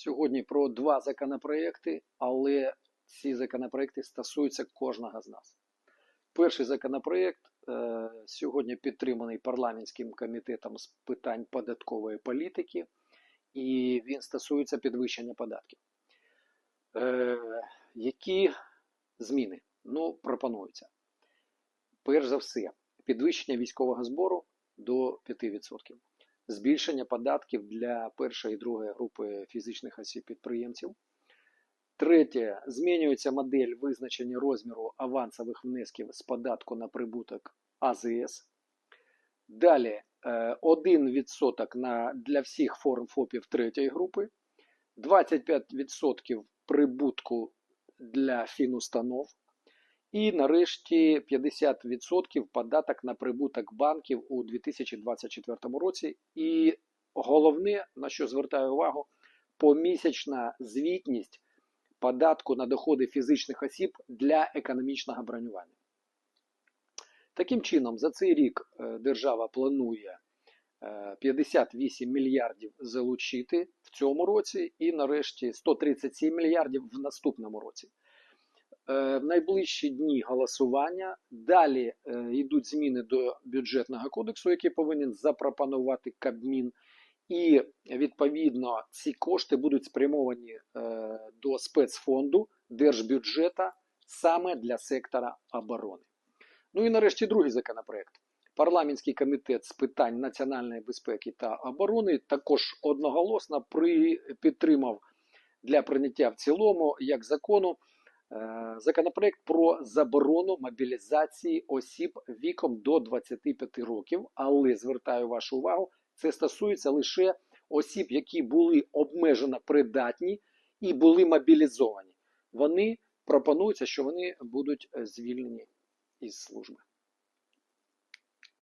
сьогодні про два законопроекти, але ці законопроекти стосуються кожного з нас. Перший законопроект е, сьогодні підтриманий парламентським комітетом з питань податкової політики, і він стосується підвищення податків. Е, які зміни? Ну, пропонуються. Перш за все, підвищення військового збору до 5%. Збільшення податків для першої і другої групи фізичних осіб підприємців. Третє, змінюється модель визначення розміру авансових внесків з податку на прибуток АЗС. Далі е, 1% на, для всіх форм ФОПів третьої групи, 25% прибутку для фінустанов. І нарешті 50% податок на прибуток банків у 2024 році. І головне, на що звертаю увагу, помісячна звітність податку на доходи фізичних осіб для економічного бронювання. Таким чином, за цей рік е, держава планує е, 58 мільярдів залучити в цьому році, і нарешті 137 мільярдів в наступному році. Е, В найближчі дні голосування далі е, йдуть зміни до бюджетного кодексу, який повинен запропонувати Кабмін. І відповідно ці кошти будуть спрямовані е, до спецфонду держбюджета саме для сектора оборони. Ну і нарешті другий законопроект. Парламентський комітет з питань національної безпеки та оборони також одноголосно при, підтримав для прийняття в цілому як закону законопроект про заборону мобілізації осіб віком до 25 років. Але звертаю вашу увагу, це стосується лише осіб, які були обмежено придатні і були мобілізовані. Вони пропонуються, що вони будуть е, звільнені із служби.